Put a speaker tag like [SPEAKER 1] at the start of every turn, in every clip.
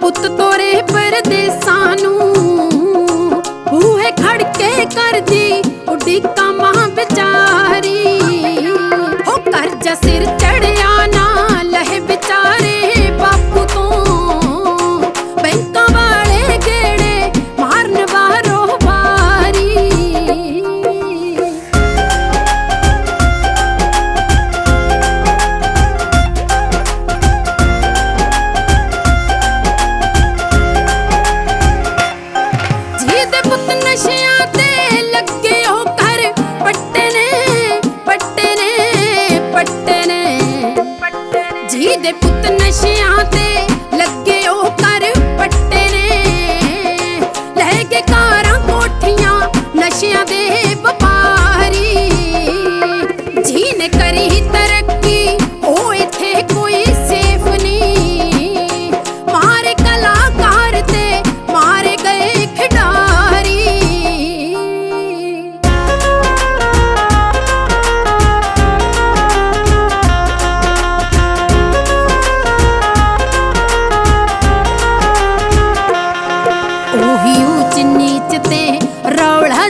[SPEAKER 1] ਪੁੱਤ ਤੋਰੇ te.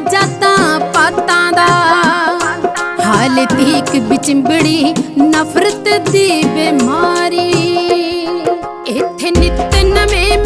[SPEAKER 1] ਜਾਤਾਂ ਪਾਤਾਂ ਦਾ। ਹਾਲ ਤੀਕ ਵਿਚਿੰਬੜੀ ਨਫ਼ਰਤ ਦੀ ਬਿਮਾਰੀ। ਇੱਥੇ ਨਿਤ ਨਵੇਂ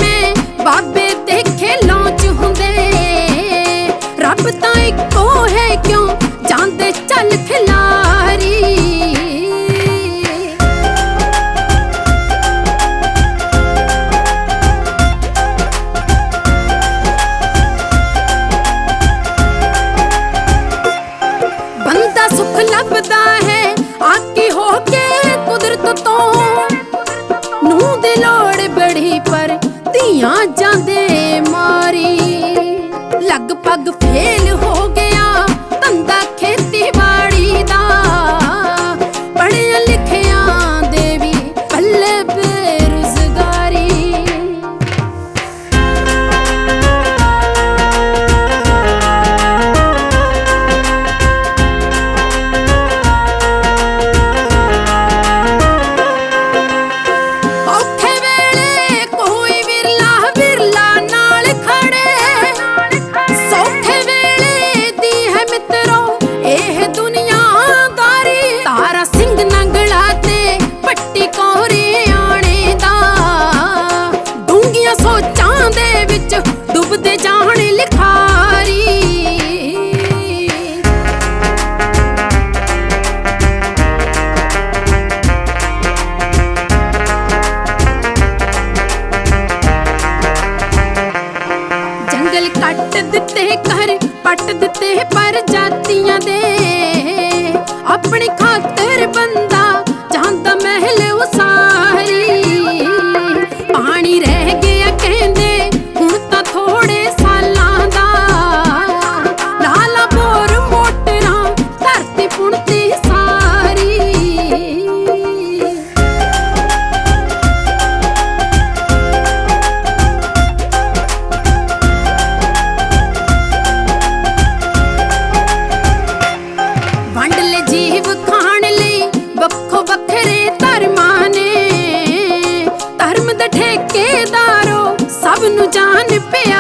[SPEAKER 1] ਸੋਚਾਂ ਦੇ ਵਿੱਚ ਡੁੱਬਦੇ ਜਾਣ ਲਿਖਾਰੀ। ਜੰਗਲ ਕੱਟ ਦਿੱਤੇ ਘਰ, ਪੱਟ ਦਿੱਤੇ ਪਰ ਜਾਤੀਆਂ ਦੇ। ਆਪਣੇ ਖਾਤਰ ਬੰਦਾ ਠੇਕੇਦਾਰੋ ਸਭ ਨੂੰ ਜਾਣ ਪਿਆ